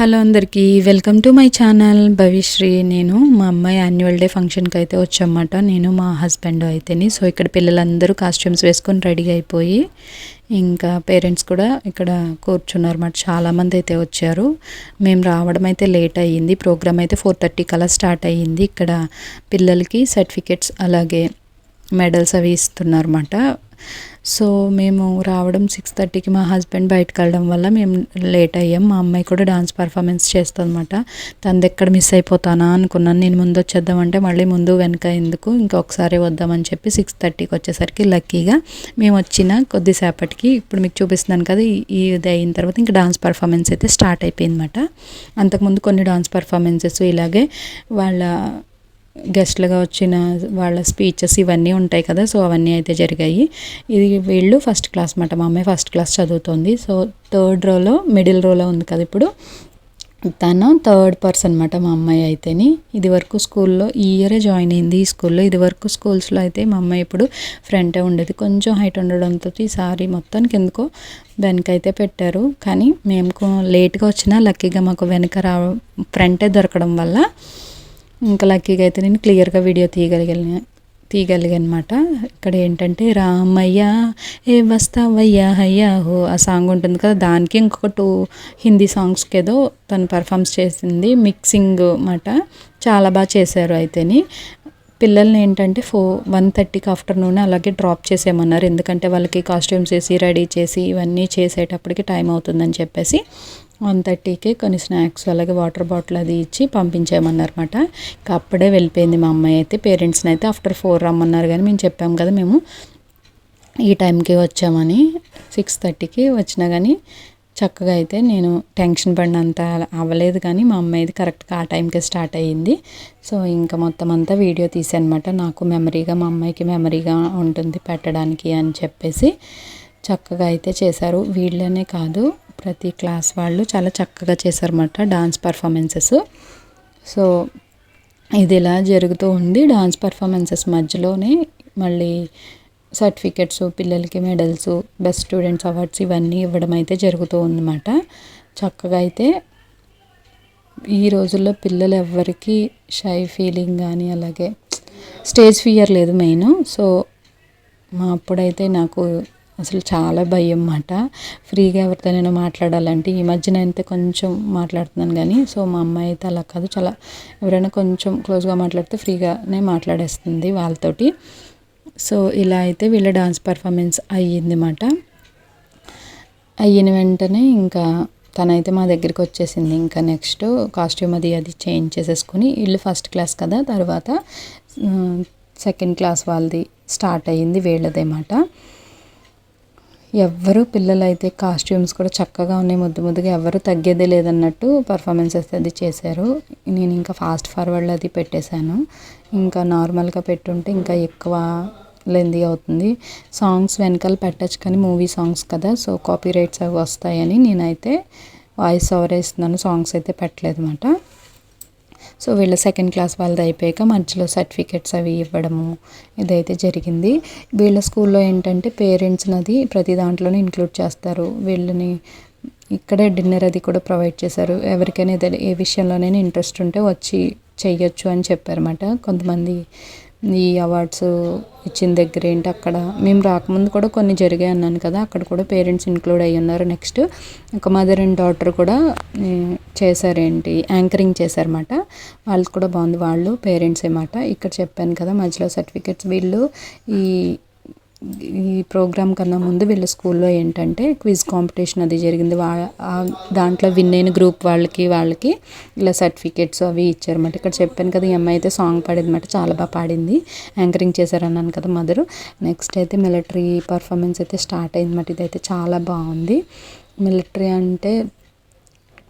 Hello అందరికీ welcome to my channel. Bhavishri నేను మా అమ్మాయి యాన్యువల్ డే ఫంక్షన్కి అయితే వచ్చామన్నమాట నేను మా హస్బెండ్ అయితేని. సో ఇక్కడ పిల్లలందరూ కాస్ట్యూమ్స్ వేసుకొని రెడీ అయిపోయి ఇంకా పేరెంట్స్ కూడా ఇక్కడ కూర్చున్నారు అన్నమాట చాలామంది అయితే వచ్చారు. మేము రావడం అయితే లేట్ అయ్యింది. ప్రోగ్రామ్ అయితే ఫోర్ థర్టీకి అలా స్టార్ట్ అయ్యింది. ఇక్కడ పిల్లలకి సర్టిఫికెట్స్ అలాగే మెడల్స్ అవి ఇస్తున్నారన్నమాట. సో మేము రావడం సిక్స్ థర్టీకి మా హస్బెండ్ బయటకు వెళ్ళడం వల్ల మేము లేట్ అయ్యాం. మా అమ్మాయి కూడా డాన్స్ పర్ఫార్మెన్స్ చేస్తుందన్నమాట. తనది ఎక్కడ మిస్ అయిపోతానా అనుకున్నాను. నేను ముందు వచ్చేద్దామంటే మళ్ళీ ముందు వెనక ఎందుకు? ఇంకొకసారి వద్దామని చెప్పి సిక్స్ థర్టీకి వచ్చేసరికి లక్కీగా మేము వచ్చిన కొద్దిసేపటికి ఇప్పుడు మీకు చూపిస్తున్నాను కదా ఈ- ఇది అయిన తర్వాత ఇంకా డాన్స్ పర్ఫార్మెన్స్ అయితే స్టార్ట్ అయిపోయింది అనమాట అంతకుముందు కొన్ని డాన్స్ పర్ఫార్మెన్సెస్ ఇలాగే వాళ్ళ గెస్ట్లుగా వచ్చిన వాళ్ళ స్పీచెస్ ఇవన్నీ ఉంటాయి కదా సో అవన్నీ అయితే జరిగాయి. ఇది వీళ్ళు ఫస్ట్ క్లాస్ మాట మా అమ్మాయి ఫస్ట్ క్లాస్ చదువుతోంది. సో థర్డ్ రోలో మిడిల్ రోలో ఉంది కదా ఇప్పుడు. తను థర్డ్ పర్సన్ అనమాట మా అమ్మాయి అయితేని. ఇది వరకు స్కూల్లో ఈ ఇయరే జాయిన్ అయింది ఈ స్కూల్లో. ఇది వరకు స్కూల్స్లో అయితే మా అమ్మాయి ఇప్పుడు ఫ్రంటే ఉండేది. కొంచెం హైట్ ఉండడంతో ఈసారి మొత్తానికి ఎందుకో వెనక అయితే పెట్టారు. కానీ మేము లేట్గా వచ్చినా లక్కీగా మాకు వెనక రా ఫ్రంటే దొరకడం వల్ల ఇంకా లక్కీగా అయితే నేను క్లియర్గా వీడియో తీయగలిగిన తీయగలిగాను అనమాట ఇక్కడ ఏంటంటే రామయ్య ఏ వస్తావయ్యా హయ్యా హో ఆ సాంగ్ ఉంటుంది కదా దానికి ఇంకొక టూ హిందీ సాంగ్స్కి ఏదో తను పర్ఫామ్స్ చేసింది మిక్సింగ్ మాట. చాలా బాగా చేశారు అయితేని. పిల్లల్ని ఏంటంటే ఫో వన్ థర్టీకి ఆఫ్టర్నూన్ అలాగే డ్రాప్ చేసేయమన్నారు. ఎందుకంటే వాళ్ళకి కాస్ట్యూమ్స్ వేసి రెడీ చేసి ఇవన్నీ చేసేటప్పటికి టైం అవుతుందని చెప్పేసి. వన్ థర్టీకి కొన్ని స్నాక్స్ అలాగే వాటర్ బాటిల్ అది ఇచ్చి పంపించేయమన్నారన్నమాట. ఇంకా అప్పుడే వెళ్ళిపోయింది మా అమ్మాయి అయితే పేరెంట్స్ని అయితే ఆఫ్టర్ ఫోర్ రమ్మన్నారు కానీ మేము చెప్పాము కదా మేము ఈ టైంకి వచ్చామని. సిక్స్ థర్టీకి వచ్చినా కానీ చక్కగా అయితే నేను టెన్షన్ పడినంత అవ్వలేదు కానీ మా అమ్మాయిది కరెక్ట్గా ఆ టైంకి స్టార్ట్ అయ్యింది. సో ఇంకా మొత్తం అంతా వీడియో తీసానమాట నాకు మెమరీగా మా అమ్మాయికి మెమరీగా ఉంటుంది పెట్టడానికి అని చెప్పేసి చక్కగా అయితే చేశారు. వీళ్ళనే కాదు ప్రతి క్లాస్ వాళ్ళు చాలా చక్కగా చేశారన్నమాట డాన్స్ పర్ఫార్మెన్సెస్. సో ఇది ఇలా జరుగుతూ ఉంది. డాన్స్ పర్ఫార్మెన్సెస్ మధ్యలోనే మళ్ళీ సర్టిఫికెట్స్ పిల్లలకి మెడల్స్ బెస్ట్ స్టూడెంట్స్ అవార్డ్స్ ఇవన్నీ ఇవ్వడం అయితే జరుగుతూ ఉందన్నమాట. చక్కగా అయితే ఈ రోజుల్లో పిల్లలు ఎవ్వరికీ షై ఫీలింగ్ కానీ అలాగే స్టేజ్ ఫియర్ లేదు మెయిన్. సో మా అప్పుడైతే నాకు అసలు చాలా భయం అన్నమాట. ఫ్రీగా ఎవరితోనైనా మాట్లాడాలంటే ఈ మధ్యన అయితే కొంచెం మాట్లాడుతున్నాను కానీ సో మా అమ్మాయి అయితే అలా కాదు. చాలా ఎవరైనా కొంచెం క్లోజ్గా మాట్లాడితే ఫ్రీగానే మాట్లాడేస్తుంది వాళ్ళతోటి. సో ఇలా అయితే వీళ్ళ డాన్స్ పర్ఫార్మెన్స్ అయ్యింది అన్నమాట. అయిన వెంటనే ఇంకా తనైతే మా దగ్గరికి వచ్చేసింది. ఇంకా నెక్స్ట్ కాస్ట్యూమ్ అది అది చేంజ్ చేసేసుకుని వీళ్ళు ఫస్ట్ క్లాస్ కదా తర్వాత సెకండ్ క్లాస్ వాళ్ళది స్టార్ట్ అయ్యింది వీళ్ళదేమాట ఎవ్వరు పిల్లలు అయితే కాస్ట్యూమ్స్ కూడా చక్కగా ఉన్నాయి. ముద్దు ముద్దుగా ఎవరు తగ్గేదే లేదన్నట్టు పర్ఫార్మెన్సెస్ అది చేశారు. నేను ఇంకా ఫాస్ట్ ఫార్వర్డ్ అది పెట్టేశాను. ఇంకా నార్మల్గా పెట్టుంటే ఇంకా ఎక్కువ లెందీ అవుతుంది. సాంగ్స్ వెనకాల పెట్టచ్చు కానీ మూవీ సాంగ్స్ కదా సో కాపీ రైట్స్ అవి వస్తాయని నేనైతే వాయిస్ ఓవర్ వేస్తున్నాను. సాంగ్స్ అయితే పెట్టలేదు అనమాట సో వీళ్ళ సెకండ్ క్లాస్ వాళ్ళది అయిపోయాక మధ్యలో సర్టిఫికెట్స్ అవి ఇవ్వడము ఇదైతే జరిగింది. వీళ్ళ స్కూల్లో ఏంటంటే పేరెంట్స్ని అది ప్రతి దాంట్లోనే ఇంక్లూడ్ చేస్తారు. వీళ్ళని ఇక్కడే డిన్నర్ అది కూడా ప్రొవైడ్ చేశారు. ఎవరికైనా ఏ విషయంలోనైనా ఇంట్రెస్ట్ ఉంటే వచ్చి చెయ్యొచ్చు అని చెప్పారన్నమాట. కొంతమంది ఈ అవార్డ్స్ ఇచ్చిన దగ్గర ఏంటి అక్కడ? మేము రాకముందు కూడా కొన్ని జరిగాయి అన్నాను కదా అక్కడ కూడా పేరెంట్స్ ఇంక్లూడ్ అయ్యి ఉన్నారు. నెక్స్ట్ ఒక మదర్ అండ్ డాటర్ కూడా చేశారేంటి? యాంకరింగ్ చేశారన్నమాట. వాళ్ళకి కూడా బాగుంది. వాళ్ళు పేరెంట్స్ ఏమాట ఇక్కడ చెప్పాను కదా మధ్యలో సర్టిఫికెట్స్ వీళ్ళు ఈ ఈ ప్రోగ్రామ్ కన్నా ముందు వీళ్ళ స్కూల్లో ఏంటంటే క్విజ్ కాంపిటీషన్ అది జరిగింది. వా దాంట్లో విన్ అయిన గ్రూప్ వాళ్ళకి వాళ్ళకి ఇలా సర్టిఫికేట్స్ అవి ఇచ్చారన్నమాట. ఇక్కడ చెప్పాను కదా ఈ అమ్మాయి అయితే సాంగ్ పాడిందన్నమాట చాలా బాగా పాడింది. యాంకరింగ్ చేశారన్నాను కదా మదరు. నెక్స్ట్ అయితే మిలిటరీ పర్ఫార్మెన్స్ అయితే స్టార్ట్ అయిందన్నమాట. ఇదైతే చాలా బాగుంది. మిలిటరీ అంటే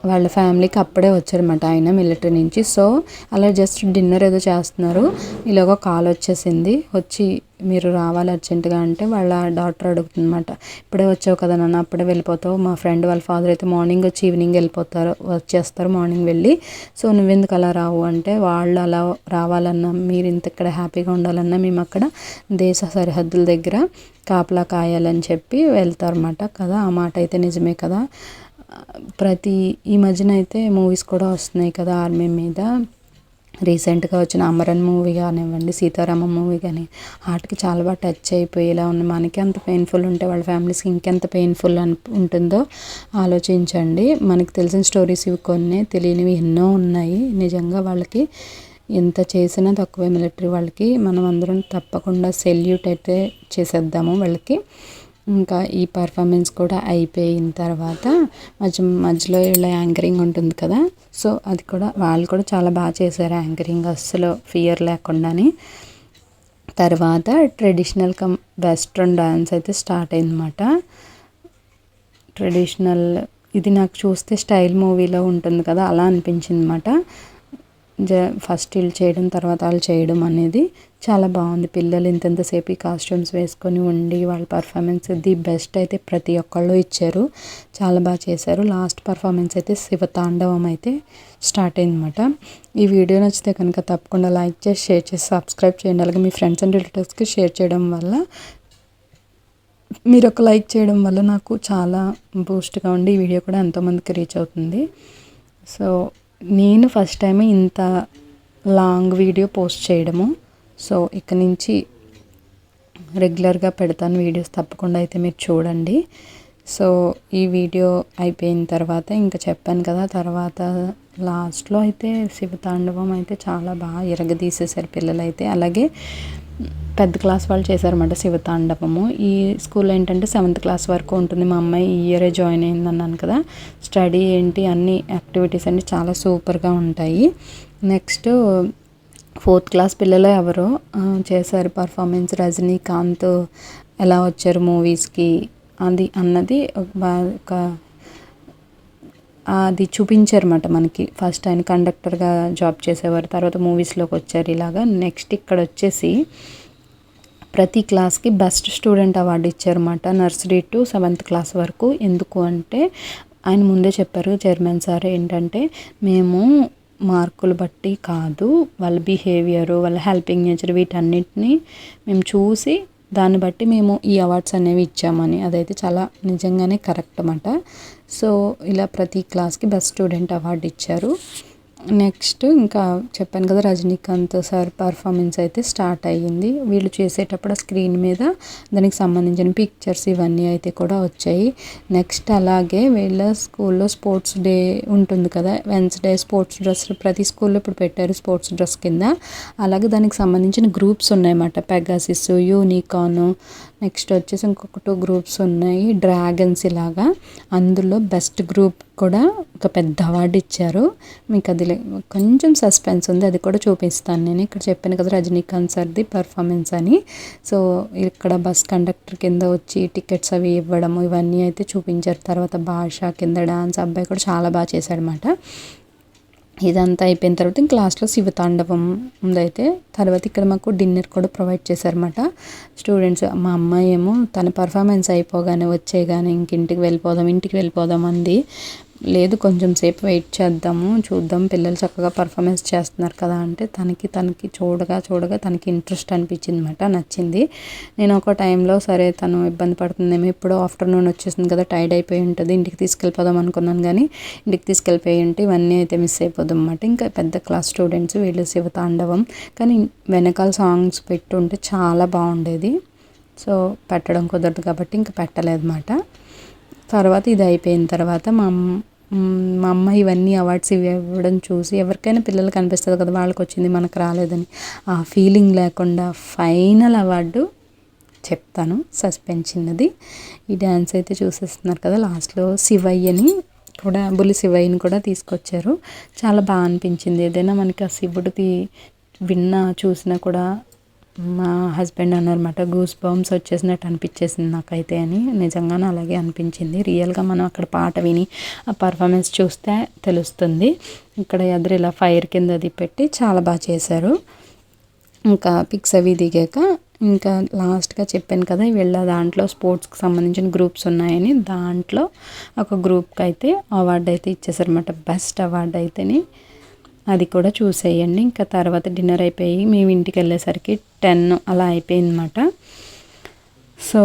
వాళ్ళ ఫ్యామిలీకి అప్పుడే వచ్చారన్నమాట. ఆయన మిలిటరీ నుంచి. సో అలా జస్ట్ డిన్నర్ ఏదో చేస్తున్నారు. ఇలాగ కాల్ వచ్చేసింది. వచ్చి మీరు రావాలి అర్జెంటుగా అంటే వాళ్ళ డాక్టర్ అడుగుతుందన్నమాట. ఇప్పుడే వచ్చావు కదా నాన్న అప్పుడే వెళ్ళిపోతావు. మా ఫ్రెండ్ వాళ్ళ ఫాదర్ అయితే మార్నింగ్ వచ్చి ఈవినింగ్ వెళ్ళిపోతారు వచ్చేస్తారు మార్నింగ్ వెళ్ళి. సో నువ్వెందుకు అలా రావు? అంటే వాళ్ళు అలా రావాలన్నా మీరు ఇంత ఇక్కడ హ్యాపీగా ఉండాలన్నా మేము అక్కడ దేశ సరిహద్దుల దగ్గర కాపలా కాయాలని చెప్పి వెళ్తారన్నమాట కదా. ఆ మాట అయితే నిజమే కదా. ప్రతి ఈ మధ్యన అయితే మూవీస్ కూడా వస్తున్నాయి కదా ఆర్మీ మీద. రీసెంట్గా వచ్చిన అమరన్ మూవీ కానివ్వండి సీతారామ మూవీ కానీ వాటికి చాలా బాగా టచ్ అయిపోయేలా ఉంది. మనకి అంత పెయిన్ఫుల్ ఉంటే వాళ్ళ ఫ్యామిలీస్కి ఇంకెంత పెయిన్ఫుల్ అని ఉంటుందో ఆలోచించండి. మనకి తెలిసిన స్టోరీస్ ఇవి కొన్ని తెలియనివి ఎన్నో ఉన్నాయి. నిజంగా వాళ్ళకి ఎంత చేసినా తక్కువే మిలిటరీ వాళ్ళకి. మనం అందరం తప్పకుండా సెల్యూట్ అయితే చేసేద్దాము వాళ్ళకి. ఇంకా ఈ పర్ఫార్మెన్స్ కూడా అయిపోయిన తర్వాత మధ్య మధ్యలో ఇలా యాంకరింగ్ ఉంటుంది కదా. సో అది కూడా వాళ్ళు కూడా చాలా బాగా చేశారు యాంకరింగ్ అస్సలు ఫియర్ లేకుండాని. తర్వాత ట్రెడిషనల్ కమ్ వెస్ట్రన్ డ్యాన్స్ అయితే స్టార్ట్ అయిందన్నమాట. ట్రెడిషనల్ ఇది నాకు చూస్తే స్టైల్ మూవీలో ఉంటుంది కదా అలా అనిపించింది అనమాట జ ఫస్ట్ వీళ్ళు చేయడం తర్వాత వాళ్ళు చేయడం అనేది చాలా బాగుంది. పిల్లలు ఇంతెంతసేపు ఈ కాస్ట్యూమ్స్ వేసుకొని ఉండి వాళ్ళ పర్ఫార్మెన్స్ ది బెస్ట్ అయితే ప్రతి ఒక్కళ్ళు ఇచ్చారు. చాలా బాగా చేశారు. లాస్ట్ పర్ఫార్మెన్స్ అయితే శివతాండవం అయితే స్టార్ట్ అయిందన్నమాట. ఈ వీడియో నచ్చితే కనుక తప్పకుండా లైక్ చేసి షేర్ చేసి సబ్స్క్రైబ్ చేయండి. అలాగే మీ ఫ్రెండ్స్ అండ్ రిలేటివ్స్కి షేర్ చేయడం వల్ల మీరు ఒక లైక్ చేయడం వల్ల నాకు చాలా బూస్ట్గా ఉండి ఈ వీడియో కూడా ఎంతోమందికి రీచ్ అవుతుంది. సో నేను ఫస్ట్ టైం ఇంత లాంగ్ వీడియో పోస్ట్ చేయడము. సో ఇక నుంచి రెగ్యులర్గా పెడతాను వీడియోస్ తప్పకుండా అయితే మీరు చూడండి. సో ఈ వీడియో అయిపోయిన తర్వాత ఇంకా చెప్పాను కదా తర్వాత లాస్ట్లో అయితే శివతాండవం అయితే చాలా బాగా ఇరగదీసేసారు పిల్లలైతే. అలాగే పెద్ద క్లాస్ వాళ్ళు చేశారన్నమాట శివతాండవము ఈ స్కూల్ ఏంటంటే సెవెంత్ క్లాస్ వరకు ఉంటుంది. మా అమ్మాయి ఈ ఇయరే జాయిన్ అయింది అన్నాను కదా. స్టడీ ఏంటి అన్ని యాక్టివిటీస్ అన్ని చాలా సూపర్గా ఉంటాయి. నెక్స్ట్ ఫోర్త్ క్లాస్ పిల్లలు ఎవరో చేశారు పర్ఫార్మెన్స్. రజనీకాంత్ ఎలా వచ్చారు మూవీస్కి? అది అన్నది ఒక అది చూపించారన్నమాట మనకి. ఫస్ట్ ఆయన కండక్టర్గా జాబ్ చేసేవారు తర్వాత మూవీస్లోకి వచ్చారు ఇలాగా. నెక్స్ట్ ఇక్కడ వచ్చేసి ప్రతి క్లాస్కి బెస్ట్ స్టూడెంట్ అవార్డు ఇచ్చారన్నమాట. నర్సరీ టు సెవెంత్ క్లాస్ వరకు. ఎందుకు అంటే ఆయన ముందే చెప్పారు చైర్మన్ సార్ ఏంటంటే మేము మార్కులు బట్టి కాదు వాళ్ళ బిహేవియరు వాళ్ళ హెల్పింగ్ నేచర్ వీటన్నిటిని మేము చూసి దాన్ని బట్టి మేము ఈ అవార్డ్స్ అనేవి ఇచ్చామని. అదైతే చాలా నిజంగానే కరెక్ట్ అన్నమాట. సో ఇలా ప్రతి క్లాస్కి బెస్ట్ స్టూడెంట్ అవార్డు ఇచ్చారు. నెక్స్ట్ ఇంకా చెప్పాను కదా రజనీకాంత్ సార్ పర్ఫార్మెన్స్ అయితే స్టార్ట్ అయ్యింది. వీళ్ళు చేసేటప్పుడు స్క్రీన్ మీద దానికి సంబంధించిన పిక్చర్స్ ఇవన్నీ అయితే కూడా వచ్చాయి. నెక్స్ట్ అలాగే వీళ్ళ స్కూల్లో స్పోర్ట్స్ డే ఉంటుంది కదా వెన్స్డే స్పోర్ట్స్ డ్రెస్ ప్రతి స్కూల్లో ఇప్పుడు పెట్టారు స్పోర్ట్స్ డ్రెస్ కింద. అలాగే దానికి సంబంధించిన గ్రూప్స్ ఉన్నాయన్నమాట పెగాసిస్ యూనికాను నెక్స్ట్ వచ్చేసి ఇంకొక టూ గ్రూప్స్ ఉన్నాయి డ్రాగన్స్ ఇలాగా. అందులో బెస్ట్ గ్రూప్ కూడా ఒక పెద్ద అవార్డు ఇచ్చారు. మీకు అది కొంచెం సస్పెన్స్ ఉంది అది కూడా చూపిస్తాను నేను. ఇక్కడ చెప్పాను కదా రజనీకాంత్ సార్ది పర్ఫార్మెన్స్ అని. సో ఇక్కడ బస్ కండక్టర్ కింద వచ్చి టికెట్స్ అవి ఇవ్వడము ఇవన్నీ అయితే చూపించారు. తర్వాత భాష కింద డాన్స్ అబ్బాయి కూడా చాలా బాగా చేశాడనమాట ఇదంతా అయిపోయిన తర్వాత ఇంక లాస్ట్లో శివతాండవం ఉందైతే. తర్వాత ఇక్కడ మాకు డిన్నర్ కూడా ప్రొవైడ్ చేశారన్నమాట. స్టూడెంట్స్ మా అమ్మాయి ఏమో తన పర్ఫార్మెన్స్ అయిపోగానే వచ్చేయగానే ఇంక ఇంటికి వెళ్ళిపోదాం ఇంటికి వెళ్ళిపోదాం అంది. లేదు కొంచెం సేపు వెయిట్ చేద్దాము చూద్దాం. పిల్లలు చక్కగా పర్ఫార్మెన్స్ చేస్తున్నారు కదా అంటే తనకి తనకి చూడగా చూడగా తనకి ఇంట్రెస్ట్ అనిపించింది అనమాట నచ్చింది. నేను ఒక టైంలో సరే తను ఇబ్బంది పడుతుందేమో ఇప్పుడు ఆఫ్టర్నూన్ వచ్చేసింది కదా టైర్డ్ అయిపోయి ఉంటుంది ఇంటికి తీసుకెళ్ళిపోదాం అనుకున్నాను కానీ ఇంటికి తీసుకెళ్ళిపోయి ఉంటే ఇవన్నీ అయితే మిస్ అయిపోదాం అనమాట ఇంకా పెద్ద క్లాస్ స్టూడెంట్స్ వీళ్ళు శివతాండవం కానీ వెనకాల సాంగ్స్ పెట్టుంటే చాలా బాగుండేది. సో పెట్టడం కుదరదు కాబట్టి ఇంకా పెట్టలేదు అనమాట తర్వాత ఇది అయిపోయిన తర్వాత మా మా అమ్మ ఇవన్నీ అవార్డ్స్ ఇవ్వడం చూసి ఎవరికైనా పిల్లలకి అనిపిస్తుంది కదా వాళ్ళకి వచ్చింది మనకు రాలేదని. ఆ ఫీలింగ్ లేకుండా ఫైనల్ అవార్డు చెప్తాను. సస్పెన్స్ చిన్నది ఈ డ్యాన్స్ అయితే చూసేస్తున్నారు కదా లాస్ట్లో శివయ్యని కూడా బుల్లి శివయ్యని కూడా తీసుకొచ్చారు. చాలా బాగా అనిపించింది. ఏదైనా మనకి ఆ శివుడిది విన్నా చూసినా కూడా మా హస్బెండ్ అన్నారన్నమాట గూస్ బాంబ్స్ వచ్చేసినట్టు అనిపించేసింది నాకైతే అని. నిజంగానే అలాగే అనిపించింది. రియల్గా మనం అక్కడ పాట విని ఆ పర్ఫార్మెన్స్ చూస్తే తెలుస్తుంది. ఇక్కడ ఎదురు ఇలా ఫైర్ కింద అది పెట్టి చాలా బాగా చేశారు. ఇంకా పిక్స్ అవి దిగాక ఇంకా లాస్ట్గా చెప్పాను కదా వీళ్ళ దాంట్లో స్పోర్ట్స్కి సంబంధించిన గ్రూప్స్ ఉన్నాయని. దాంట్లో ఒక గ్రూప్కి అయితే అవార్డు అయితే ఇచ్చేసారన్నమాట బెస్ట్ అవార్డు అయితేని. అది కూడా చూసేయండి. ఇంకా తర్వాత డిన్నర్ అయిపోయి మేము ఇంటికి వెళ్ళేసరికి టెన్ అలా అయిపోయిందన్నమాట. సో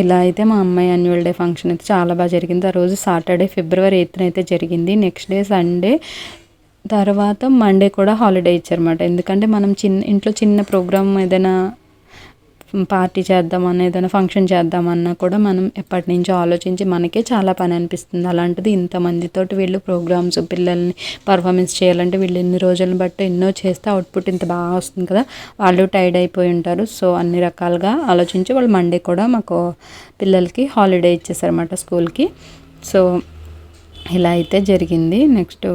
ఇలా అయితే మా అమ్మాయి యాన్యువల్ డే ఫంక్షన్ అయితే చాలా బాగా జరిగింది. ఆ రోజు సాటర్డే ఫిబ్రవరి ఎయిత్న అయితే జరిగింది. నెక్స్ట్ డే సండే తర్వాత మండే కూడా హాలిడే ఇచ్చారన్నమాట. ఎందుకంటే మనం చిన్న ఇంట్లో చిన్న ప్రోగ్రామ్ ఏదైనా పార్టీ చేద్దామన్నా ఏదైనా ఫంక్షన్ చేద్దామన్నా కూడా మనం ఎప్పటి నుంచో ఆలోచించి మనకే చాలా పని అనిపిస్తుంది. అలాంటిది ఇంతమందితోటి వీళ్ళు ప్రోగ్రామ్స్ పిల్లల్ని పర్ఫార్మెన్స్ చేయాలంటే వీళ్ళు ఎన్ని రోజులను బట్టి ఎన్నో చేస్తే అవుట్పుట్ ఇంత బాగా వస్తుంది కదా. వాళ్ళు టైర్డ్ అయిపోయి ఉంటారు. సో అన్ని రకాలుగా ఆలోచించి వాళ్ళు మండే కూడా మాకు పిల్లలకి హాలిడే ఇచ్చేసారన్నమాట స్కూల్కి. సో ఇలా అయితే జరిగింది. నెక్స్ట్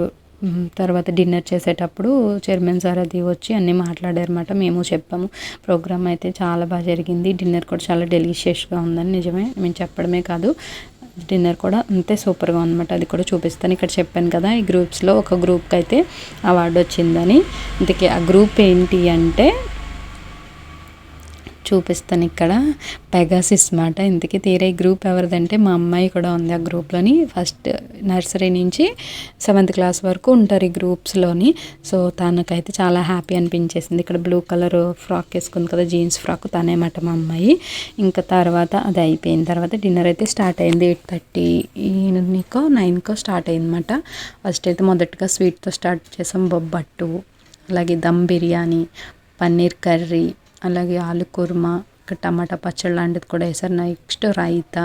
తర్వాత డిన్నర్ చేసేటప్పుడు చైర్మన్ సార్ అది వచ్చి అన్నీ మాట్లాడారన్నమాట. మేము చెప్పాము ప్రోగ్రామ్ అయితే చాలా బాగా జరిగింది డిన్నర్ కూడా చాలా డెలిషియస్గా ఉందని నిజమే మేము చెప్పడమే కాదు డిన్నర్ కూడా అంతే సూపర్గా ఉందన్నమాట. అది కూడా చూపిస్తాను ఇక్కడ చెప్పాను కదా ఈ గ్రూప్స్లో ఒక గ్రూప్కి అయితే అవార్డు వచ్చిందని. ఇంతకీ ఆ గ్రూప్ ఏంటి అంటే చూపిస్తాను ఇక్కడ. పెగాసిస్ మాట. ఇంతకీ తీరే గ్రూప్ ఎవరిదంటే మా అమ్మాయి కూడా ఉంది ఆ గ్రూప్లోని ఫస్ట్ నర్సరీ నుంచి సెవెంత్ క్లాస్ వరకు ఉంటారు ఈ గ్రూప్స్లోని సో తనకైతే చాలా హ్యాపీ అనిపించేసింది. ఇక్కడ బ్లూ కలర్ ఫ్రాక్ వేసుకుంది కదా జీన్స్ ఫ్రాక్ తనేమాట మా అమ్మాయి. ఇంకా తర్వాత అది అయిపోయిన తర్వాత డిన్నర్ అయితే స్టార్ట్ అయింది. ఎయిట్ థర్టీ ఈయనకో నైన్కో స్టార్ట్ అయిందన్నమాట. ఫస్ట్ అయితే మొదటగా స్వీట్తో స్టార్ట్ చేసాం. బొబ్బట్టు అలాగే దమ్ బిర్యానీ పన్నీర్ కర్రీ అలాగే ఆలు కుర్మా టమాటా పచ్చడి లాంటిది కూడా వేసారు నెక్స్ట్ రైతా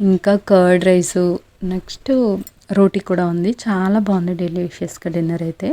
ఇంకా కర్డ్ రైసు నెక్స్ట్ రోటీ కూడా ఉంది. చాలా బాగుంది డెలిషియస్గా డిన్నర్ అయితే.